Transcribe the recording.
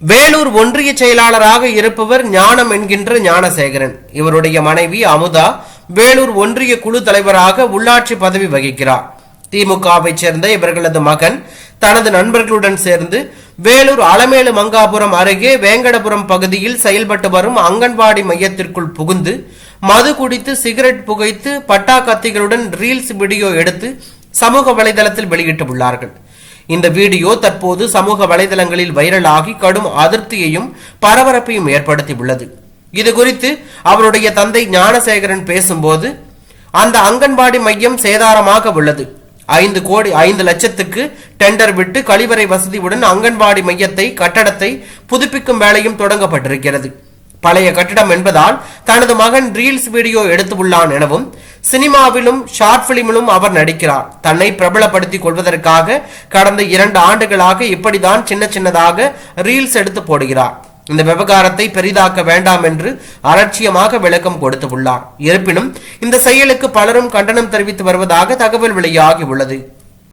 வேலூர் ஒன்றிய செயலாளராக இருப்பவர் ஞானம் என்கின்ற ஞானசேகரன். இவருடைய மனைவி அமுதா வேலூர் ஒன்றிய குழு தலைவராக உள்ளாட்சி பதவி வகிக்கிறார். திமுகவை சேர்ந்த இவர்களது மகன் தனது நண்பர்களுடன் சேர்ந்து வேலூர் அலமேலு மங்காபுரம் அருகே வேங்கடபுரம் பகுதியில் செயல்பட்டு வரும் அங்கன்வாடி மையத்திற்குள் புகுந்து மது குடித்து சிகரெட் புகைத்து பட்டா கத்திகளுடன் ரீல்ஸ் வீடியோ எடுத்து சமூக வலைதளத்தில் வெளியிட்டுள்ளார்கள் இந்த வீடியோ தற்போது சமூக வலைதளங்களில் வைரலாகி கடும் அதிருப்தியையும் பரபரப்பையும் ஏற்படுத்தியுள்ளது. இது குறித்து அவருடைய தந்தை ஞானசேகரன் பேசும்போது அந்த அங்கன்வாடி மையம் சேதாரமாக உள்ளது. ஐந்து கோடி ஐந்து லட்சத்துக்கு டெண்டர் விட்டு கழிவறை வசதியுடன் அங்கன்வாடி மையத்தை கட்டடத்தை புதுப்பிக்கும் வேலையும் தொடங்கப்பட்டிருக்கிறது. பழைய கட்டிடம் என்பதால் தனது மகன் ரீல்ஸ் வீடியோ எடுத்துள்ளான் எனவும் சினிமாவிலும் ஷார்ட் பிலிமிலும் அவர் நடிக்கிறார். தன்னை பிரபலப்படுத்திக் கொள்வதற்காக கடந்த இரண்டு ஆண்டுகளாக இப்படிதான் சின்ன சின்னதாக ரீல்ஸ் எடுத்து போடுகிறார். இந்த விவகாரத்தை பெரிதாக்க வேண்டாம் என்று அலட்சியமாக விளக்கம் கொடுத்துள்ளார். இருப்பினும் இந்த செயலுக்கு பலரும் கண்டனம் தெரிவித்து வருவதாக தகவல் வெளியாகி உள்ளது.